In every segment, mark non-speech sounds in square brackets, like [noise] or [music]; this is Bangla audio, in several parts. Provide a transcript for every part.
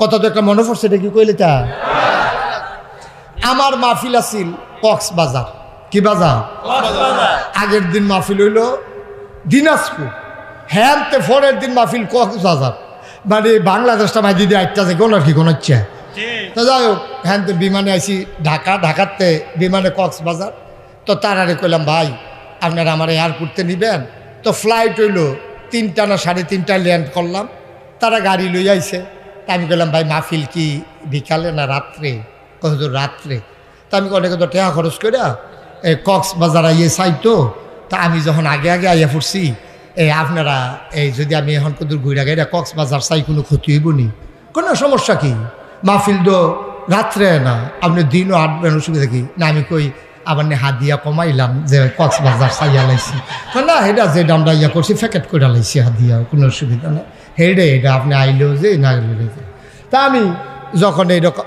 কত তো একটা মনে পড়ছে এটা কি কইলে তা? আমার মাহফিল আছিল কক্সবাজার। কি বাজার? আগের দিন মাহফিল হইল দিনাজপুর। হ্যাঁ তে পরের দিন মাহফিল কক্সবাজার। মানে বাংলাদেশটা মাই দিদি আটটা যে কোন আর কি কোন হচ্ছে। তো যাই হোক হ্যাঁ তো বিমানে আইসি ঢাকা ঢাকাতে বিমানে কক্সবাজার। তো তারারে কইলাম ভাই আপনারা আমার এয়ারপোর্টে নিবেন? তো ফ্লাইট হইল তিনটা না সাড়ে তিনটায় ল্যান্ড করলাম। তারা গাড়ি লই আইছে। আমি কইলাম ভাই, মাহফিল কি বিকালে না রাত্রে? কত রাত্রে। তা আমি অনেক তো টাকা খরচ করে এই কক্সবাজার আইয়ে চাইতো। তা আমি যখন আগে আগে আইয়া পড়ছি এই আপনারা, এই যদি আমি এখন কত ঘুরে গাইরা কক্সবাজার চাই, কোনো ক্ষতি হইব নি? কোনো সমস্যা কি? মাহফিল তো রাত্রে না, আপনি দিনও আটবেন অসুবিধা কি? না, আমি কই, আবার নে হাত দিয়া কমাইলাম যে কক্সবাজার চাইয়া লাইছি। তো না, এটা যে দামটা ইয়া করছি, প্যাকেট করে লাইছি হাত দিয়া, কোনো অসুবিধা না হেডে এটা আপনি আইলেও যে না যে। তা আমি যখন এই এইরকম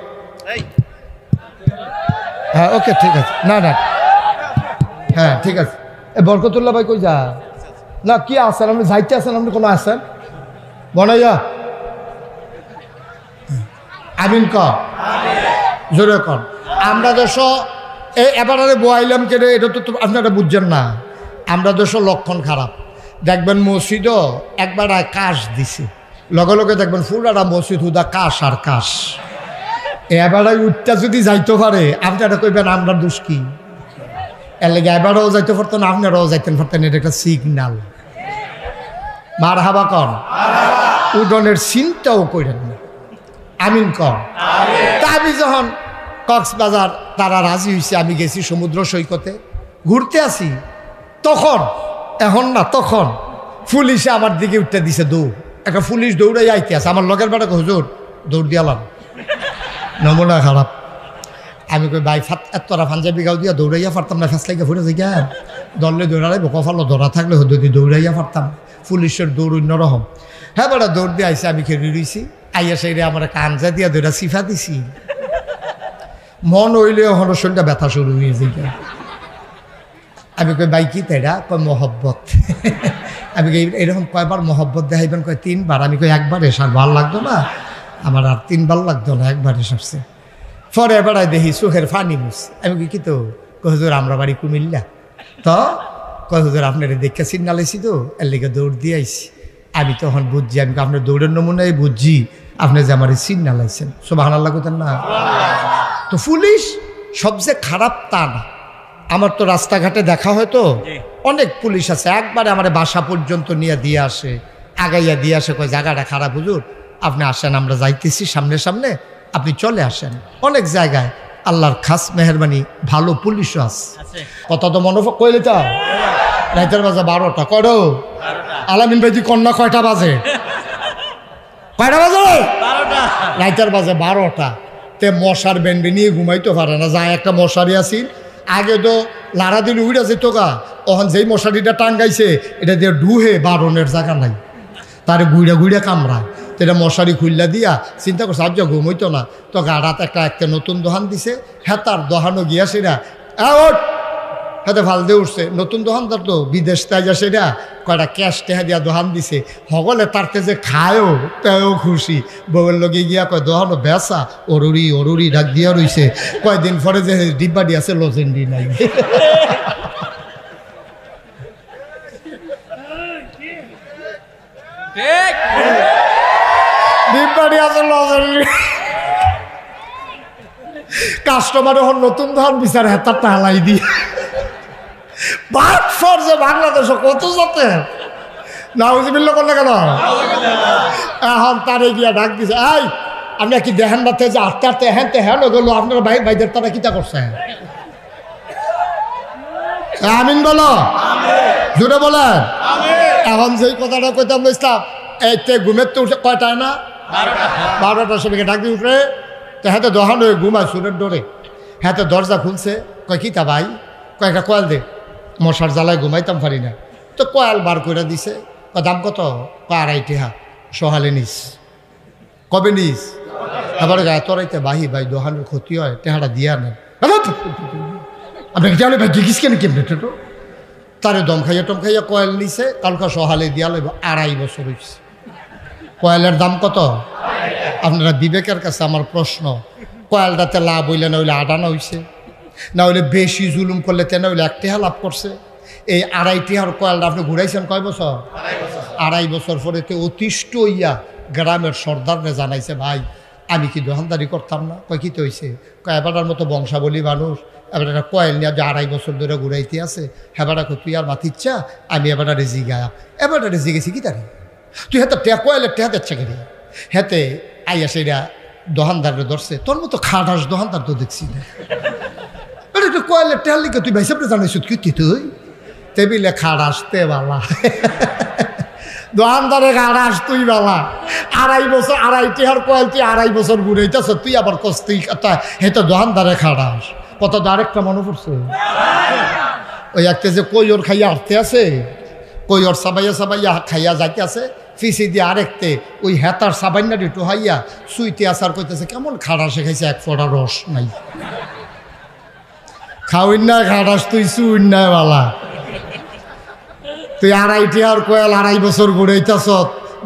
হ্যাঁ ওকে ঠিক আছে। না না। হ্যাঁ ঠিক আছে। এ বরকতুল্লাহ ভাই কই যা? না কি আছেন? আপনি যাইতে আছেন? আপনি কোনো আছেন? বনাইয়া। আমিন ক। জোরে কর আমরা দেশ এই এবারে বয়াইলাম কেন এটা তো তো আপনারা বুঝছেন না। আমরা দেশ লক্ষণ খারাপ। দেখবেন মসজিদও একবার কাশ দিছে। লগে লগে দেখবেন ফুলারা মসজিদ হুদা কাশ আর কাশ। এবারে উঠটা যদি যাইতে পারে আপনারা কইবেন আমরা দোষ কি? এর লেগে এবারও যাইতে পারতেন আপনারাও যাইতেন পারতেন এটা একটা সিগনাল মার হাবা কর উডনের চিন্তাও করেন না। আমিন কর। তা আমি যখন কক্সবাজার তারা রাজি হয়েছে আমি গেছি সমুদ্র সৈকতে। ঘুরতে আসি। তখন এখন না, তখন পুলিশে আমার দিকে উঠতে দিছে দৌড়। একটা পুলিশ দৌড়াই আইতে আছে। আমার লগের বেড়া হুজুর, দৌড় দিয়ালাম নমুনা খারাপ। আমি কই, ভাই, ফাত এতটা পাঞ্জাবি গাও দিয়া দৌড়াইয়া পারতাম না, ফেস লাগে ফুটে যাই দললে দৌড়ালে বোকা ফালো দৌড়া থাকলে হতো দি দৌড়াইয়া পারতাম পুলিশের দৌড় অন্যরকম হ্যাঁ বেড়া দৌড় দিয়ে আইসে আমি খেয়ে রইছি। আইয়া সেইরে আমার কাঞ্জা দিয়া দৌড়া সিফা দিছি। মন হইলে হলো শরীরটা ব্যথা শুরু হয়ে যায় আমি কই, ভাই, কি তাইরা কয়, মহব্বত। [laughs] আমি কই, এরকম কয়বার মহব্বত দেখাইবেন? কয়, তিনবার। আমি কই, একবার এসার ভালো লাগতো না? আমার আর তিনবার লাগতো না, একবার এসবছে পরে বেড়াই দেখি চোখের ফানি মুস আমি কি তো? কয়, হুজুর, আমরা বাড়ি কুমিল্লা। তো কয়, হুজুর, আপনার দেখে সিগনালেছি তো, এর লেগে দৌড় দিয়ে আইসি আমি তখন বুঝছি, আমি আপনার দৌড়ের নমুনায় বুঝছি, আপনি যে আমার সিগনাল আইছেন। সব হানার লাগুতেন না। তো পুলিশ সবচেয়ে খারাপ তা না। আমার তো রাস্তাঘাটে দেখা হয় তো। অনেক পুলিশ আছে একবারে আমার বাসা পর্যন্ত নিয়ে দিয়ে আসে আগাইয়া দিয়ে আসে কয় জায়গাটা খারাপ হুজুর আপনি আসেন আমরা যাইতেছি সামনে সামনে আপনি চলে আসেন। অনেক জায়গায় আল্লাহর খাস মেহরবানি ভালো পুলিশও আছে। কত তো মনে কইলে তা? রাইতের বাজে বারোটা কয়টো আলামিন ভাইজি কন্যা কয়টা বাজে? কয়টা বাজে রাইতের বাজে বারোটা। তে মশার বেন্ডে নিয়ে ঘুমাইতে পারে না যায় একটা মশারি আসিল আগে তো লাড়া দিলে উড়ে যেত গা তখন যেই মশারিটা টাঙ্গাইছে, এটা দিয়ে ডুহে বারণের জায়গা নাই। তার গুইড়া গুইড়া কামড়ায়। তো এটা মশারি খুললা দিয়া চিন্তা করছে আজ ঘুমইতো না। তো গাড়াত একটা একটা নতুন দোহান দিছে হ্যাঁ তার দোহানো গিয়া সেটা হাতে ভালো দিয়ে উঠছে। নতুন দোকানদার তো বিদেশ তাই যা সেটা কয়টা ক্যাশ টেহা দিয়া দোকান দিছে। সকলে তারতে যে খায়ও তেও খুশি। বউয়ের লগে গিয়া কয় দোকানও বেসা অরুরি অরুরি ডাক দিয়া রইছে। কয়দিন পরে যে ডিব্বাডি আছে লজেন্ডি নাই। লজেন্ডি কাস্টমার এখন নতুন ধান বিচার হেতারটা হালাই দিয়ে। ফর যে বাংলাদেশে কত যাতে নাউজিবিল্লা করলে কেন? এখন তারে গিয়া ডাক দিছে। এই আপনি কি দেখেন না যে আটতে আটতে হ্যান তে হ্যান গেল, আপনারা ভাই, ভাইদের তারা কিতা করছে? আমিন বলো। জুড়ে বলেন। এখন যেই কথাটা কইতাম ইসলাম, এই তে ঘুমের তো উঠে কয়টায় না? বারোটার সময় ডাক দিয়ে উঠে তো হাতে দহান হয়ে ঘুমায় সুরের ডোরে। হাতে দরজা খুলছে। কয় কিতা ভাই? কয়েকটা কয়াল দে। মশার জ্বালায় ঘুমাইতাম পারি না। তো কয়াল বার করে দিছে দাম কত? আড়াই টেহা। সহালে নিস। কবে নিস? আবার গায়ে তরাইতে বাহি, ভাই, দোহানের ক্ষতি হয়, টেহাটা দিয়া নেন আপনাকে ভাই জিজ্ঞিস কেন কেমনে তো তারে দম খাইয়া টম খাইয়া কয়েল নিছে কালকা সহালে দিয়া লইব, আড়াই বছর হয়েছে কয়েলের দাম কত? আপনারা বিবেকের কাছে আমার প্রশ্ন, কয়েলটাতে লাভ হইলে না হইলে আডানা হইছে। না হইলে বেশি জুলুম করলে তেনা হইলে এক টেহা লাভ করছে। এই আড়াই টেহার কয়েলটা আপনি ঘুরাইছেন কয় বছর? আড়াই বছর পরে তো অতিষ্ঠ হইয়া গ্রামের সর্দারনে জানাইছে, ভাই, আমি কি দোকানদারি করতাম না? কয়, কি তো হয়েছে কয় মতো বংশাবলী মানুষ এবার একটা কয়েল নিয়ে যে আড়াই বছর ধরে ঘুরাইতে আছে হেবাটা তুই আর মাতিচ্ছা আমি এবারটা রেজি গায়া। এবারটা রেজি গেছি কি তারি? তুই হেতে টে কয়েলের টেহা দিচ্ছে কেন? হেতে আইয়া সেটা দোকানদারে ধরছে। তোর মতো খাটাস দোকানদার তো দেখছি না। কয়েলের লিখে তুই ভাই সাপড়ে জানাইছ কি তুই টেবিলে খাটাস তে বালা দোকানদারে খাটাস তুই বালা আড়াই বছর আড়াই টেহার কয়েল তুই আড়াই বছর ঘুরাইতেছ তুই আবার কস তুই কথা হেতে দোকানদারে খাটাস কত আরেকটা মনে পড়ছে ওই একটা যে কৈর খাইয়া আটতে আছে কৈর সাবাইয়া সাবাইয়া খাইয়া যাইতে আছে ফিসি দিয়ে আরেকতে ওই হেতার সাবাইনা একটু হাইয়া সুইতে আসার কইতেছে কেমন খাড়া শেখাইছে এক ফোঁটা রস নাই খাওয়াই না খাটাস তুই সুইন না বালা তুই আড়াইটি আর কয়াল আড়াই বছর ঘুরাইতেছ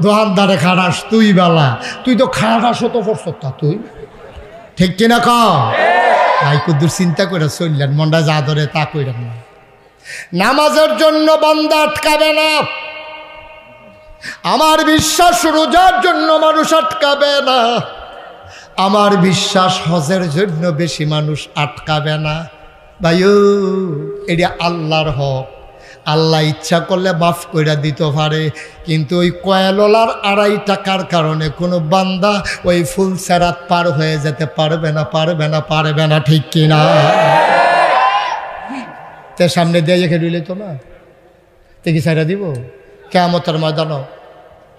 দোকানদারে খাটাস তুই বালা। তুই তো খাটাস তো করছ তা তুই। ঠিক কিনা ক ভাই কুদ্দুর চিন্তা করে চললেন, মনটা যা ধরে তা কইরেন না নামাজের জন্য বান্দা আটকাবে না। আমার বিশ্বাস রোজার জন্য মানুষ আটকাবে না। আমার বিশ্বাস হজের জন্য বেশি মানুষ আটকাবে না। ভাইও এটা আল্লাহর হক। আল্লাহ ইচ্ছা করলে মাফ করে দিতে পারে, কিন্তু ওই কয়েললার আড়াই টাকার কারণে কোনো বান্দা ওই ফুল সেরাত পার হয়ে যেতে পারবে না পারবে না পারবে না, ঠিক কিনা? তে সামনে দিয়ে রেখে দিলে তো না? তে কি সাইরা দিব? কেমতের ময়দান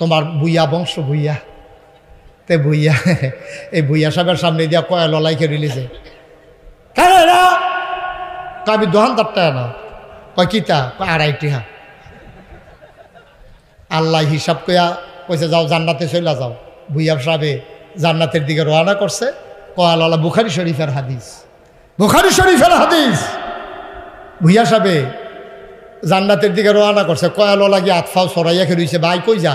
তোমার বুইয়া বংশ বুইয়া তে বুইয়া এই বুইয়া সাহেবের সামনে দিয়া কয়া ললাইকে রিলিজে আমি দোকানদারটা না। কয় কিতা কয় আড়াইটি হা আল্লাহ হিসাব কয়া কইছে, যাও, জান্নাতে চলে যাও। বুইয়া সাহেবে জান্নাতের দিকে রওনা করছে। কয়াললা বুখারি শরীফের হাদিস। বুখারি শরীফের হাদিস। ভুইয়া সাহেবে জান্নাতের দিকে রওনা করছে। কয়ালো লাগি আতফাও সরাইয়া খেয়ে ভাই, কই যা?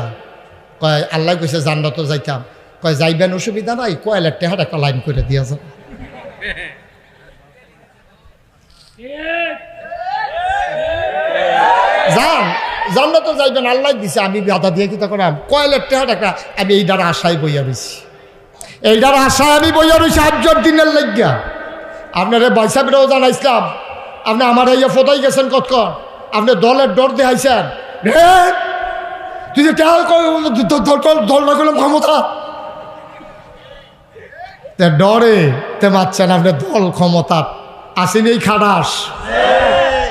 কয়, আল্লাহ কইছে, জান্নাত যাইতাম। কয়, যাইবেন, অসুবিধা নাই? কয়লার টেহার একটা লাইন করে দিয়া যাবে যান জান্নাত যাইবেন, আল্লাহ দিছে, আমি বাধা দিয়ে কি করাম কয়লার টেহার একটা, আমি এইটার আশায় বইয়া রয়েছি এইটার আশায় আমি বইয়া রয়েছি আটজন দিনের লাগিয়া। আপনারে বাইসাবেরাও জানাইছিলাম, আপনি আমার ইয়ে ফোটাই গেছেন কতক্ষণ? আপনি দলের ডর দেখাইছেন। তুই যে দল না করলাম ক্ষমতা? তে ডরে, তে মারছেন, আপনি দল ক্ষমতা আসেন এই খাটাস।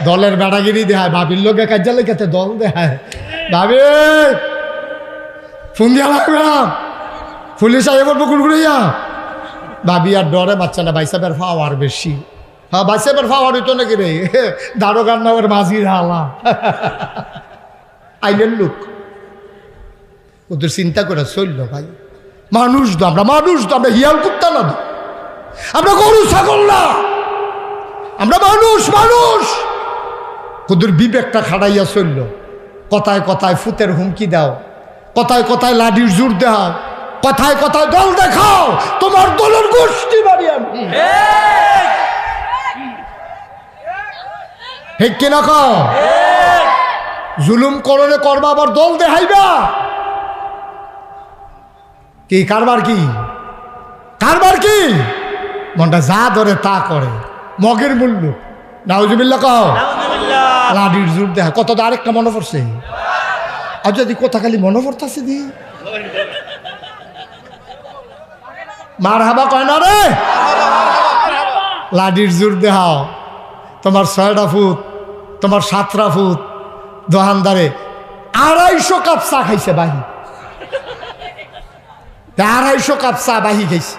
দলের বেড়াগিরি দেখায়, ভাবির লোকে কাজা লেখাতে দল দেখায়। ভাবি, ফোন দিয়া লাগলাম পুলিশ আগে বলব কুড়কুড়িয়া ভাবি আর ডরে বাচ্চা না বাইসাবের পাওয়ার বেশি। হ্যাঁ বাইসাবের পাওয়ার হইতো নাকি রে? দারোগার নামের মাঝির হালা। আইলেন লোক। ওদের চিন্তা করে চলল ভাই। মানুষ তো আমরা, মানুষ তো আমরা, হিয়াল কুত্তা না আমরা গরু, ছাগল না। আমরা মানুষ মানুষ। ওদের বিবেকটা খাড়াইয়া চলল। কথায় কথায় ফুতের হুমকি দাও। কথায় কথায় লাডির জোর দাও কথায় কথায় দল দেখাও। তোমার দলের গোষ্ঠী বাড়ি আমি। ঠিক কিনা ক জুলুম করলে করবা আবার দল দেখাইবা? কি, কারবার কি? কারবার কি? মনটা যা ধরে তা করে। মগের মূল্য নাউজুবিল্লা কও। লাডির জোর দেখা। কত আরেকটা মনে পড়ছে। আর যদি কথা খালি মনে পড়তেছে দি। মার হাবা কয় না রে? লাডির জোর দেহাও তোমার ছয়টা ফুট তোমার সাতটা ফুট দোকানদারে আড়াইশো কাপ চা খাইছে বাহি। আড়াইশো কাপ চা বাহি খাইছে।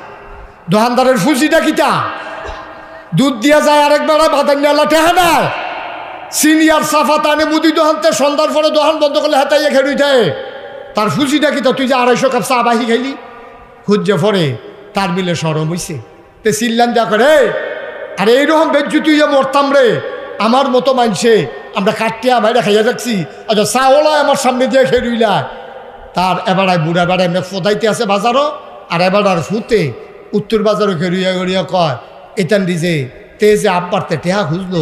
দোকানদারের ফুসিটা কিটা দুধ দিয়া যায় আরেক বেড়া বাদাম নেলা টেহা নেয় সিনিয়র সাফা টানে মুদি দোকানতে সন্ধ্যার পরে দোকান বন্ধ করলে হেতাইয়ে খেড়ুই দেয় তার ফুসিটা তো, তুই যে আড়াইশো কাপ চা বাহি খাইলি। খুঁজে পরে তার মিলে সরম হইছে। তে চিল্লান যা করে আরে এইরকম বেজ্জু তুই যে মরতাম রে। আমার মতো মানছে, আমরা কাটিয়া বাইরে খাইয়া যাচ্ছি। আচ্ছা চাওলা আমার সামনে দিয়ে খেয়ে রইলা। তার এবারায় বুড়া বেড়ায় ফোদাইতে আছে বাজারও, আর এবার আর ফুতে উত্তর বাজারে গড়িয়া গড়িয়া কয় এতান দিছে তে যে আব্বারতে টেহা খুঁজলো,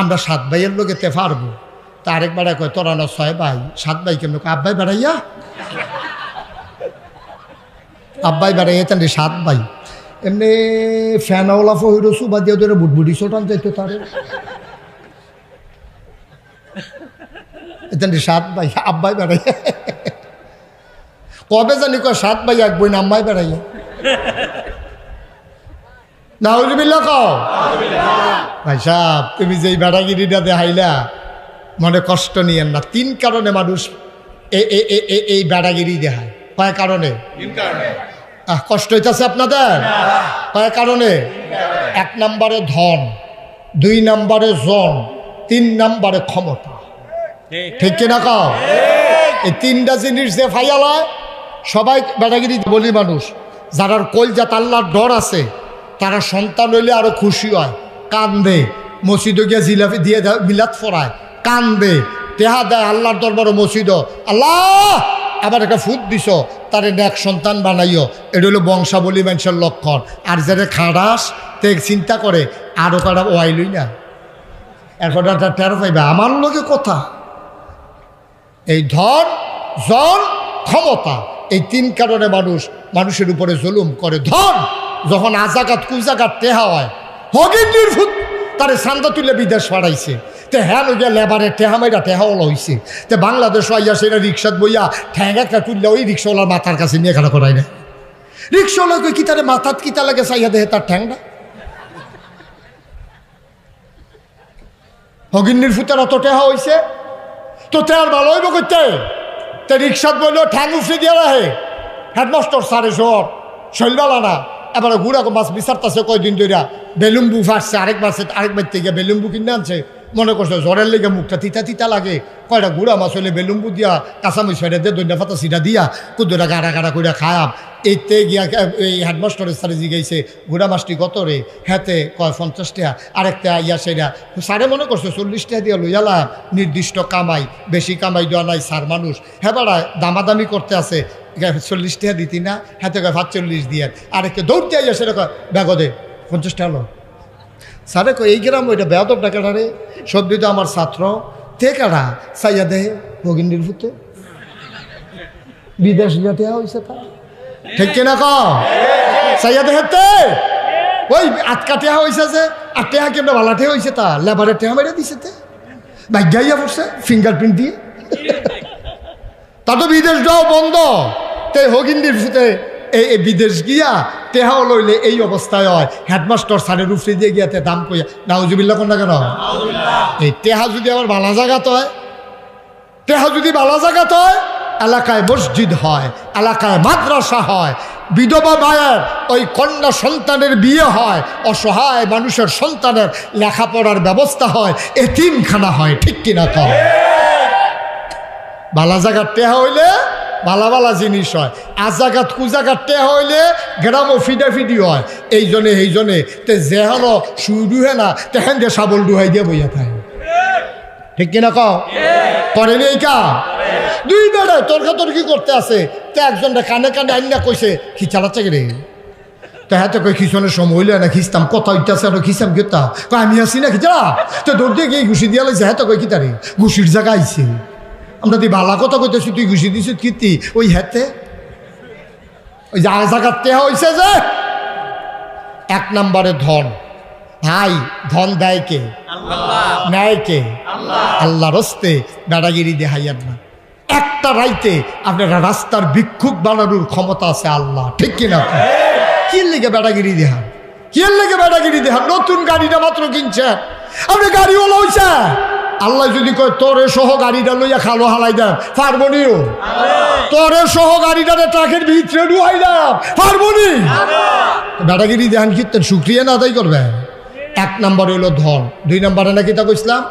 আমরা সাত ভাইয়ের লোকে তে পারব। তা আরেকবার কয়, তোরা না ছয় ভাই, সাত ভাই কেমন? আব্বাই বেড়াইয়া? আব্বাই বেড়াইয়া এতান সাত ভাই। এমনি ফ্যানওয়ালা ফহিরো সুবা দিয়ে ধরে বুটবুটি ছোটান যাইতো তারে। এতান সাত ভাই, আব্বাই বেড়াইয়া। কবে জানি কয়, সাত ভাই এক বই নাম্বাই বেড়াইয়া। নাউজুবিল্লা কও। ভাই তুমি যে এই বেড়াগিরিটা দেখাইলা মনে কষ্ট নিয়েন না। তিন কারণে মানুষ এই বেড়াগিরি দেখায়। কয় কারণে? আহ, কষ্ট হইতেছে আপনাদের? কয় কারণে? এক নম্বরে ধন দুই নম্বরে জন তিন নম্বরে ক্ষমতা। ঠিক। কিনা কও? এই তিনটা জিনিস যে ফাইয়ালায় সবাই বেড়াগিরি বলি মানুষ। যারার কলজাত আল্লাহর ডর আছে তারা সন্তান হইলে আরও খুশি হয়। কান্দে। মসজিদে গিয়ে জিলাপি দিয়ে মিলাদ ফরায়। কান্দে। তেহা দেয় আল্লাহর দরবার মসজিদ। আল্লাহ! আবার একটা ফুট দিছ। তারে এক সন্তান বানাইও। এটা হলো বংশাবলী মানুষের লক্ষণ। আর যারা খাড়াস, তে চিন্তা করে, আরও কারা ওয়াইলই না। এখন একটা টের পাইবে, আমার লোকে কথা। এই ধন, জন, ক্ষমতা, এই তিন কারণে মানুষ, মানুষের উপরে জুলুম করে। ধন! যখন আজাগাত কুজাগাত টেহা হয় হগিন্দির ফুট তারে সান্দা তুলে বিদেশ পাঠাইছে। তে হ্যাঁ গিয়া লেবারে টেহা মাইরা টেহাওয়ালা হইছে। তে বাংলাদেশ আইয়া সেটা রিক্সাত বইয়া ঠ্যাং একটা তুললে ওই রিক্সাওয়ালার মাথার কাছে নিয়ে খাড়া করাই না রিক্সাওয়ালাকে কি তারে মাথাত কি তা লাগে চাইয়া দেহে তার ঠ্যাংটা? হগিন্নির ফুতের অত টেহা হইছে। তো তে আর ভালো হইব করতে তে রিক্সাত বলল ঠ্যাং উফরে দিয়ে রাহে হেডমাস্টার সারে সর শৈলবালা না। এবারে ঘুরা মাছ বিচারতেছে কয়দিন ধরিয়া বেলুম্বু ফাটছে, আরেক মাসে আরেক বার থেকে বেলুম্বু কিনে আনছে। মনে করছে জ্বরের লেগে মুখটা তিতা তিতা লাগে। কয়টা গুড়া মাছ হলে বেলুম্বু দিয়া কাঁচামরিচ ফেটে দিয়ে দৈন্য ফাতা সিটা দিয়া কুদুরা গাড়া গাড়া করে খায়াম। এইতে গিয়া এই হেডমাস্টারের সারে জিগাইছে গুড়া মাছটি কত রে? হ্যাতে কয়, পঞ্চাশ টাকা আরেকটা ইয়া সেটা সারে মনে করছে, চল্লিশ টাকা দিয়া লইয়ালা নির্দিষ্ট কামাই, বেশি কামাই দেওয়া নাই সার মানুষ। হ্যাঁ দামাদামি করতে আছে। চল্লিশ টাকা দিতি না, হাতে কয় পাঁচচল্লিশ দিয়ে। আরেকটা দৌড়তে আইয়া সেটা কয় ব্যাগদে পঞ্চাশ টাকা হলো স্যারে কই এই গ্রাম ওইটা বেয়াদব ডাকাটা রে? সবজি তো আমার ছাত্র। তে কারা সাইয়া দেহে ভগিনীর ভূতে বিদেশ গাতে হয়েছে তা। ঠিক কিনা ক? সাইয়া দেহেতে ওই আটকা টেহা হয়েছে যে আর টেহা কেমন ভালা টেহা হয়েছে তা? লেবারের টেহা মেরে দিছে তে। ভাগ্যাইয়া পড়ছে ফিঙ্গারপ্রিন্ট দিয়ে। তা তো বিদেশ যাও বন্ধ। তে হগিন্দির ফুতে এই বিদেশ গিয়া তেহাও লইলে এই অবস্থায় হয়। হেডমাস্টার সারের উফরে দিয়ে গিয়াতে দাম কইয়া নাউজুবিল্লা কোন? না কেন এই তেহা যদি আবার ভালো জায়গাত হয় তেহা যদি ভালো জায়গাত হয় এলাকায় মসজিদ হয় এলাকায় মাদ্রাসা হয় বিধবা মায়ের ওই কন্যা সন্তানের বিয়ে হয় অসহায় মানুষের সন্তানের লেখাপড়ার ব্যবস্থা হয় এতিমখানা হয় ঠিক কিনা কয় বালা জায়গার টেহা হইলে বালা বালা জিনিস হয়। আজ জায়গাত কুজাগার টেহা হইলে গ্রামও ফিডা ফিডি হয়। এই জনে এই জনে তে যেহান শুই ডুহে না তেহেন যে সাবল ডুহাই দিয়ে বইয়া থাকে ঠিক কিনা কও? করেনি এই কা দুই বেড়ায় তর্কাতর্কি করতে আছে। তে একজন একজনটা কানে কানে আইনা কইছে, কি চালাচ্ছে রে? তা হ্যাঁ তো কই, খিচনের সময় হইলে না খিস্তাম কথা হইতেছে আর খিসাম কেতা? কয়, আমি আসি না খিচা তো দৌড় দিয়ে গিয়ে ঘুষি দিয়া লাগছে কই খিতারে ঘুষির জায়গা আইছে। আমরা তুই বালা কথা কইতেছি তুই ঘুষি দিছিস কীর্তি ওই হেতে ওই যা জায়গাতে হয়েছে যে। এক নম্বরে ধন। ভাই ধন দেয় কে? নেয় কে? আল্লাহ। রস্তে বেড়াগিরি দেখাইয়ার না। একটা রাইতে আপনারা রাস্তার ভিক্ষুক বানানোর ক্ষমতা আছে আল্লাহ ঠিক কিনা? কি লেগে বেড়াগিরি দেহান কি লেগে বেড়াগিরি দেহান নতুন গাড়িটা মাত্র কিনছে আপনি গাড়িওয়ালা হইছে আল্লাহ যদি কয়, তোরে সহ গাড়িটা লইয়া খালো হালাই দেন। পারবনিও তোরে সহ গাড়িটারে ট্রাকের ভিতরে ডুয়াই দেন। পারবনি বেড়াগিরি দেহান কীর্তন, শুক্রিয়া না আদায় করবে এক নম্বর হইল ধন। দুই নম্বরে নাকি তা কইসলাম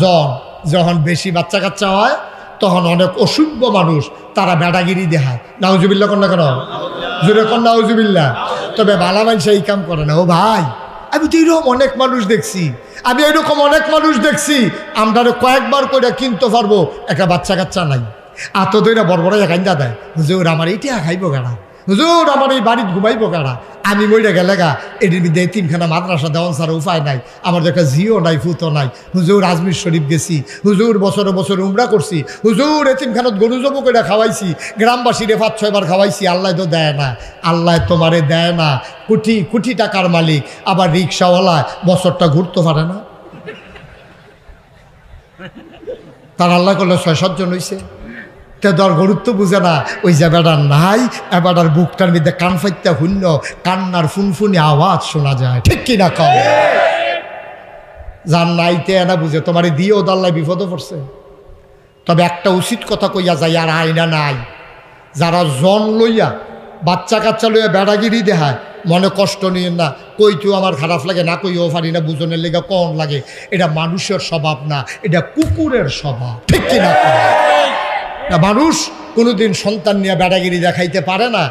জন। যখন বেশি বাচ্চা কাচ্চা হয়, তখন অনেক অসভ্য মানুষ, তারা বেড়াগিরি দেখায় নাউজুবিল্লা কন্যা কেন? জোরে কন নাউজুবিল্লা তবে বালা মানুষ এই কাম করে না। ও ভাই, আমি তো এরকম অনেক মানুষ দেখছি। আমি এরকম অনেক মানুষ দেখছি আমরা কয়েকবার করে কিনতে পারব, একটা বাচ্চা কাচ্চা নাই। আত দইরা বড় বড় একাইন্দা দেয়। ওরা আমার এইটা খাইবো গাড়া হুজুর, আমার এই বাড়িতে ঘুমাইবো কারা আমি মরে গেলে গা, এটির মধ্যে তিনখানা মাদ্রাসা দেওয়ান ছাড়া উপায় নাই। আমার একটা জিও নাই ফুতো নাই। হুজুর, আজমির শরীফ গেছি। হুজুর, বছরে বছর উমরা করছি। হুজুর এতিমখানত গরু জব করে খাওয়াইছি। গ্রামবাসীরে পাঁচ ছয়বার খাওয়াইছি, আল্লাহ তো দেয় না। আল্লাহ তোমারে দেয় না। কোটি কোটি টাকার মালিক। আবার রিক্সাওয়ালা বছরটা ঘুরতে পারে না। তার আল্লাহ করলে ছয়, সাতজন হয়েছে তে দর গুরুত্ব বুঝে না, ওই যে বেড়ার নাই এবারটার বুকটার মধ্যে কান ফাইতে শূন্য কান্নার ফুনফুনি আওয়াজ শোনা যায়। ঠিক কিনা কম যার নাইতে এনা বুঝে, তোমার দিয়েও দাল্লায় বিপদে পড়ছে। তবে একটা উচিত কথা কইয়া যায় আর আয়না নাই। যারা জন লইয়া, বাচ্চা কাচ্চা লইয়া বেড়াগিরি দেহায় মনে কষ্ট নিয়ে না, কই তুই আমার খারাপ লাগে? না কইও পারি না, বুঝনের লেগে কন লাগে। এটা মানুষের স্বভাব না, এটা কুকুরের স্বভাব। ঠিক কিনা মানুষ কোনোদিন সন্তান নিয়ে বেড়াগিরি দেখাইতে পারে না।